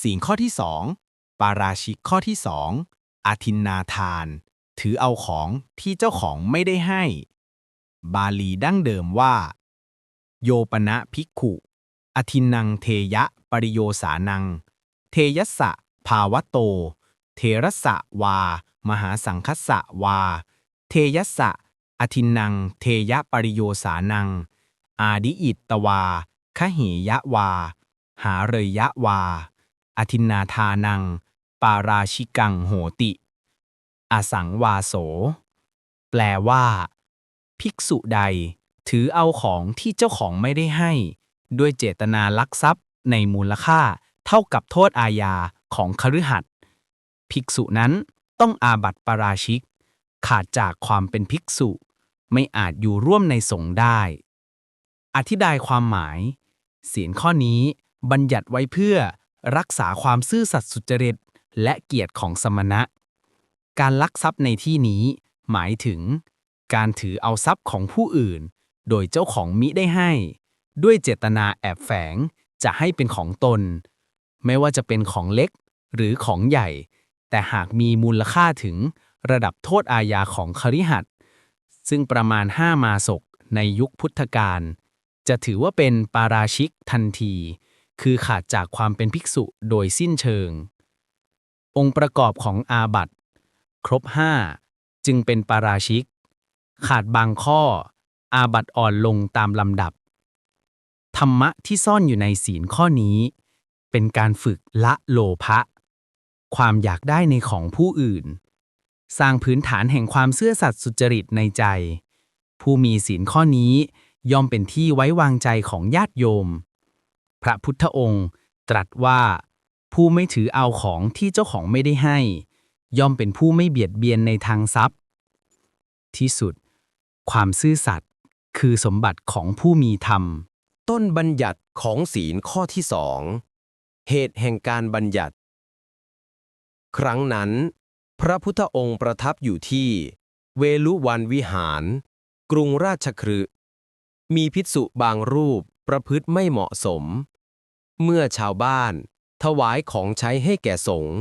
ศีลข้อที่สองปาราชิกข้อที่สองอาทินนาทาน ถือเอาของที่เจ้าของไม่ได้ให้ บาลีดั้งเดิมว่า โยปนะภิกขุอทินนังเทยะปริโยสานัง เทยสะ ภาวะโต เทรสะวา มหาสังคสะวา เทยสะ อทินนัง เทยะปริโยสานัง อาดิอิตตวาคเหยะวา หาเรยยะวา อทินนาทานัง ปาราชิกังโหติ อสังวาโส แปลว่า ภิกษุใด ถือเอาของที่เจ้าของไม่ได้ให้ ด้วยเจตนาลักทรัพย์ในมูลค่าเท่ากับโทษอาญาของคฤหัสถ์ภิกษุนั้นต้องอาบัติปาราชิก ขาดจากความเป็นภิกษุ ไม่อาจอยู่ร่วมในสงฆ์ได้ อธิบายความหมายศีลข้อนี้บัญญัติไว้เพื่อ รักษาความซื่อสัตย์สุจริต และเกียรติของสมณะ การลักทรัพย์ในที่นี้ หมายถึง การถือเอาทรัพย์ของผู้อื่น โดยเจ้าของมิได้ให้ ด้วยเจตนาแอบแฝงจะให้เป็นของตน ไม่ว่าจะเป็นของเล็กหรือของใหญ่ แต่หากมีมูลค่าถึงระดับโทษอาญาของคฤหัสถ์ซึ่งประมาณ 5 มาศกในยุคพุทธกาลจะถือว่าเป็นปาราชิกทันที คือขาดจากความเป็นภิกษุโดยสิ้นเชิง องค์ประกอบของอาบัตครบ 5 จึงเป็นปาราชิก ขาดบางข้อ อาบัตอ่อนลงตามลำดับ ธรรมะที่ซ่อนอยู่ในศีลข้อนี้ เป็นการฝึกละโลภะความอยากได้ในของผู้อื่น สร้างพื้นฐานแห่งความเซื่อสัตย์สุจริตในใจ ผู้มีศีลข้อนี้ย่อมเป็นที่ไว้วางใจของญาติโยม พระพุทธองค์ ตรัสว่า ผู้ไม่ถือเอาของที่เจ้าของไม่ได้ให้ ย่อมเป็นผู้ไม่เบียดเบียนในทางทรัพย์ ที่สุด ความซื่อสัตย์คือสมบัติของผู้มีธรรม ต้นบัญญัติของศีลข้อที่สองเหตุแห่งการบัญญัติ ครั้งนั้น พระพุทธองค์ประทับอยู่ที่ เวลุวันวิหาร กรุงราชคฤห์มีภิกษุบางรูปประพฤติไม่เหมาะสม เมื่อชาวบ้าน ถวายของใช้ให้แก่สงฆ์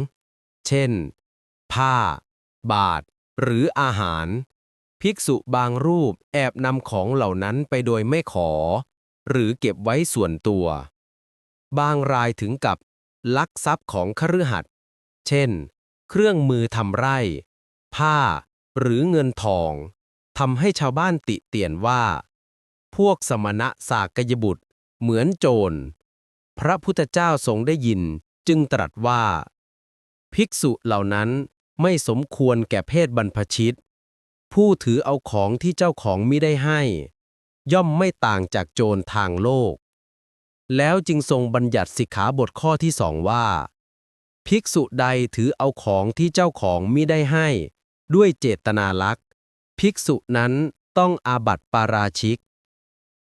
เช่น ผ้า บาท หรืออาหาร ภิกษุบางรูปแอบนำของเหล่านั้นไปโดยไม่ขอ หรือเก็บไว้ส่วนตัว บางรายถึงกับลักทรัพย์ของคฤหัสถ์เช่น เครื่องมือทำไร่ ผ้า หรือเงินทองทำให้ชาวบ้านติเตียนว่า พวกสมณะสากยบุตร เหมือนโจร ระพุทธเจ้าทรงได้ยิน จึงตรัสว่า ภิกษุเหล่านั้นไม่สมควรแก่เพศบรรพชิต ผู้ถือเอาของที่เจ้าของมิได้ให้ ย่อมไม่ต่างจากโจรทางโลก แล้วจึงทรงบัญญัติสิกขาบทข้อที่สองว่า ภิกษุใดถือเอาของที่เจ้าของมิได้ให้ ด้วยเจตนาลัก ภิกษุนั้นต้องอาบัติปาราชิก